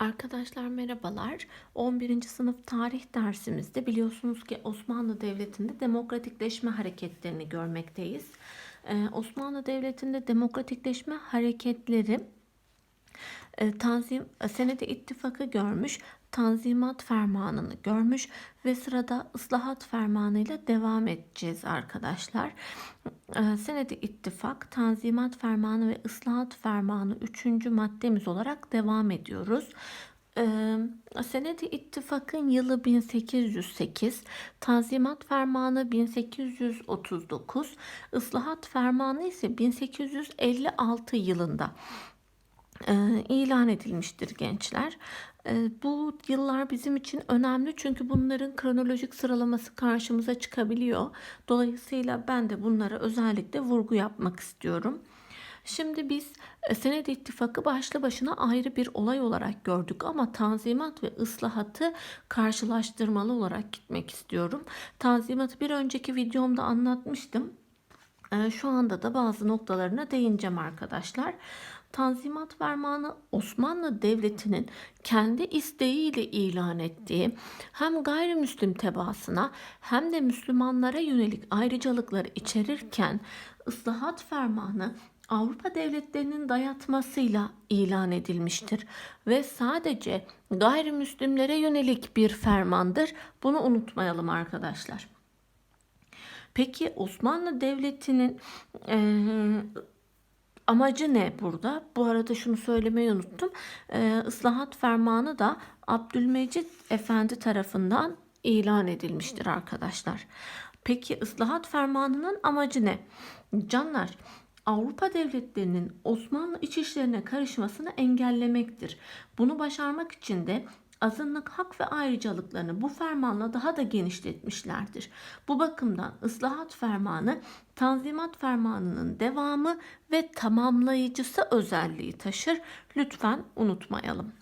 Arkadaşlar merhabalar. 11. sınıf tarih dersimizde biliyorsunuz ki Osmanlı Devleti'nde demokratikleşme hareketlerini görmekteyiz. Ee, Osmanlı Devleti'nde demokratikleşme hareketleri e, Tanzim e, Senedi ittifakı görmüş, Tanzimat Fermanı'nı görmüş ve sırada ıslahat fermanıyla devam edeceğiz arkadaşlar. E, Senedi ittifak, Tanzimat Fermanı ve ıslahat fermanı üçüncü maddemiz olarak devam ediyoruz. Ee, Senedi ittifakın yılı 1808, Tanzimat Fermanı 1839, Islahat Fermanı ise 1856 yılında ilan edilmiştir gençler. E, bu yıllar bizim için önemli çünkü bunların kronolojik sıralaması karşımıza çıkabiliyor. Dolayısıyla ben de bunlara özellikle vurgu yapmak istiyorum. Şimdi biz e, Sened İttifakı başlı başına ayrı bir olay olarak gördük ama Tanzimat ve ıslahatı karşılaştırmalı olarak gitmek istiyorum. Tanzimatı bir önceki videomda anlatmıştım. E, Şu anda da bazı noktalarına değineceğim arkadaşlar. Tanzimat Fermanı Osmanlı Devleti'nin kendi isteğiyle ilan ettiği hem gayrimüslim tebaasına hem de Müslümanlara yönelik ayrıcalıkları içerirken Islahat Fermanı Avrupa devletlerinin dayatmasıyla ilan edilmiştir ve sadece gayrimüslimlere yönelik bir fermandır. Bunu unutmayalım arkadaşlar. Peki Osmanlı Devleti'nin eee amacı ne burada? Bu arada şunu söylemeyi unuttum. Ee, ıslahat fermanı da Abdülmecit Efendi tarafından ilan edilmiştir arkadaşlar. Peki ıslahat fermanının amacı ne? Canlar Avrupa devletlerinin Osmanlı iç işlerine karışmasını engellemektir. Bunu başarmak için de azınlık hak ve ayrıcalıklarını bu fermanla daha da genişletmişlerdir. Bu bakımdan ıslahat fermanı Tanzimat fermanının devamı ve tamamlayıcısı özelliği taşır. Lütfen unutmayalım.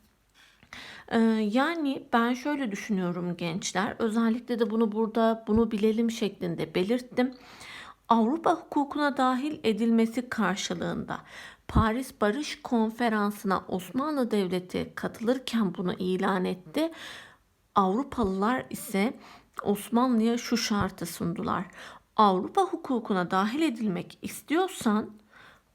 Ee, yani ben şöyle düşünüyorum gençler. Özellikle de bunu burada bunu bilelim şeklinde belirttim. Avrupa hukukuna dahil edilmesi karşılığında Paris Barış Konferansı'na Osmanlı Devleti katılırken bunu ilan etti. Avrupalılar ise Osmanlı'ya şu şartı sundular. Avrupa hukukuna dahil edilmek istiyorsan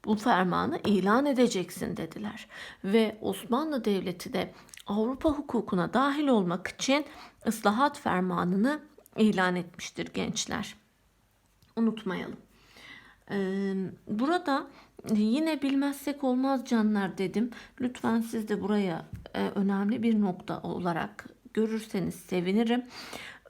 bu fermanı ilan edeceksin dediler. Ve Osmanlı Devleti de Avrupa hukukuna dahil olmak için ıslahat fermanını ilan etmiştir gençler. Unutmayalım. Burada yine bilmezsek olmaz canlar dedim. Lütfen siz de buraya e, önemli bir nokta olarak görürseniz sevinirim.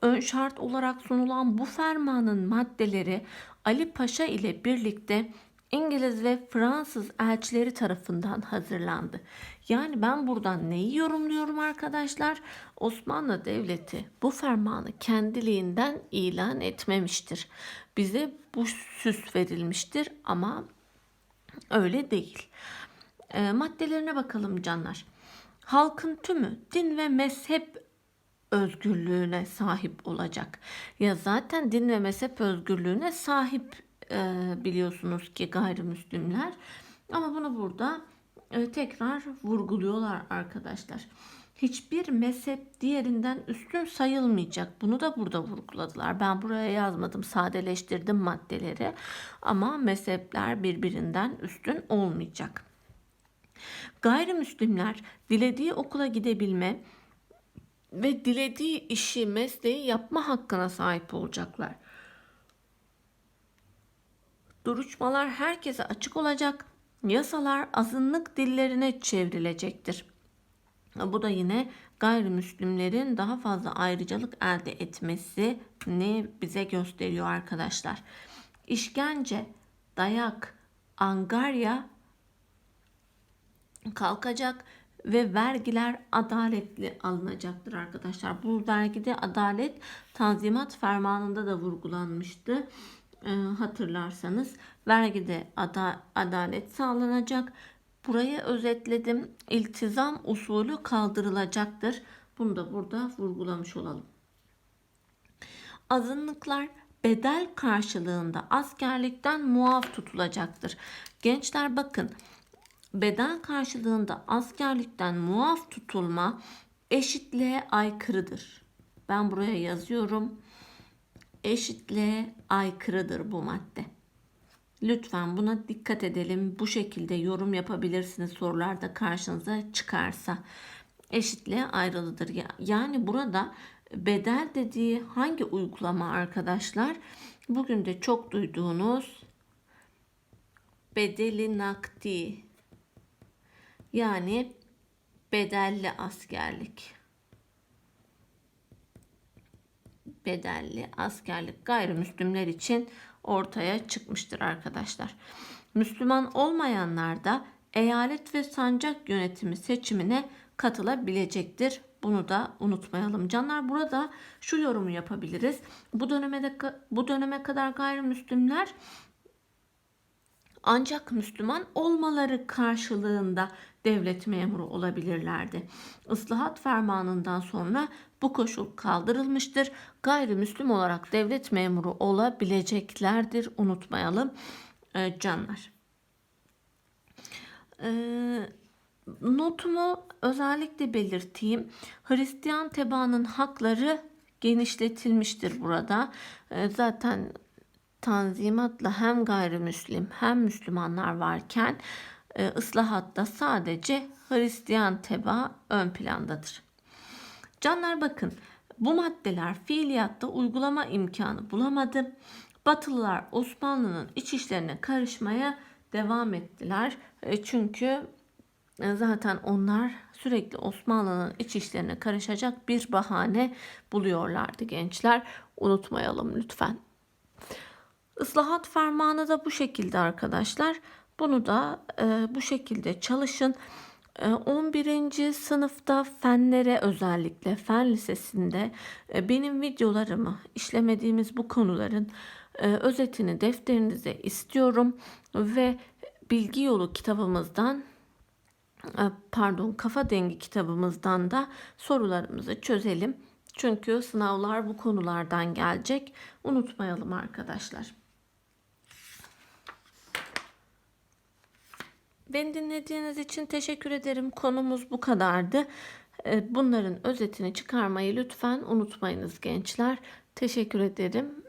Ön şart olarak sunulan bu fermanın maddeleri Ali Paşa ile birlikte İngiliz ve Fransız elçileri tarafından hazırlandı. Yani ben buradan neyi yorumluyorum arkadaşlar? Osmanlı Devleti bu fermanı kendiliğinden ilan etmemiştir. Bize bu süs verilmiştir ama öyle değil. E, maddelerine bakalım canlar. Halkın tümü din ve mezhep özgürlüğüne sahip olacak. Ya zaten din ve mezhep özgürlüğüne sahip e, biliyorsunuz ki gayrimüslimler. Ama bunu burada e, tekrar vurguluyorlar arkadaşlar. Hiçbir mezhep diğerinden üstün sayılmayacak. Bunu da burada vurguladılar. Ben buraya yazmadım, sadeleştirdim maddeleri. Ama mezhepler birbirinden üstün olmayacak. Gayrimüslimler dilediği okula gidebilme ve dilediği işi, mesleği yapma hakkına sahip olacaklar. Duruşmalar herkese açık olacak. Yasalar azınlık dillerine çevrilecektir. Bu da yine gayrimüslimlerin daha fazla ayrıcalık elde etmesini bize gösteriyor arkadaşlar. İşkence, dayak, angarya kalkacak ve vergiler adaletli alınacaktır arkadaşlar. Bu vergide adalet Tanzimat Fermanı'nda da vurgulanmıştı. Ee, hatırlarsanız vergide ada, adalet sağlanacak. Burayı özetledim. İltizam usulü kaldırılacaktır. Bunu da burada vurgulamış olalım. Azınlıklar bedel karşılığında askerlikten muaf tutulacaktır. Gençler bakın bedel karşılığında askerlikten muaf tutulma eşitliğe aykırıdır. Ben buraya yazıyorum. Eşitliğe aykırıdır bu madde. Lütfen buna dikkat edelim. Bu şekilde yorum yapabilirsiniz sorularda karşınıza çıkarsa. Eşitliğe ayrılıdır. Ya- Yani burada bedel dediği hangi uygulama arkadaşlar? Bugün de çok duyduğunuz bedeli nakdi yani bedelli askerlik. Bedelli askerlik gayrimüslimler için ortaya çıkmıştır arkadaşlar. Müslüman olmayanlar da eyalet ve sancak yönetimi seçimine katılabilecektir. Bunu da unutmayalım. Canlar burada şu yorumu yapabiliriz. Bu döneme de bu döneme kadar gayrimüslimler ancak Müslüman olmaları karşılığında devlet memuru olabilirlerdi. Islahat fermanından sonra bu koşul kaldırılmıştır. Gayrimüslim olarak devlet memuru olabileceklerdir. Unutmayalım e, canlar. E, notumu özellikle belirteyim. Hristiyan tebaanın hakları genişletilmiştir burada. E, zaten tanzimatla hem gayrimüslim hem Müslümanlar varken e, ıslahatta sadece Hristiyan teba ön plandadır. Canlar bakın bu maddeler fiiliyatta uygulama imkanı bulamadı. Batılılar Osmanlı'nın iç işlerine karışmaya devam ettiler. E, çünkü e, zaten onlar sürekli Osmanlı'nın iç işlerine karışacak bir bahane buluyorlardı gençler. Unutmayalım lütfen. Islahat fermanı da bu şekilde arkadaşlar. Bunu da e, bu şekilde çalışın. E, 11. sınıfta fenlere özellikle fen lisesinde e, benim videolarımı işlemediğimiz bu konuların e, özetini defterinize istiyorum ve bilgi yolu kitabımızdan e, pardon kafa dengi kitabımızdan da sorularımızı çözelim. Çünkü sınavlar bu konulardan gelecek. Unutmayalım arkadaşlar. Beni dinlediğiniz için teşekkür ederim. Konumuz bu kadardı. E, Bunların özetini çıkarmayı lütfen unutmayınız gençler. Teşekkür ederim.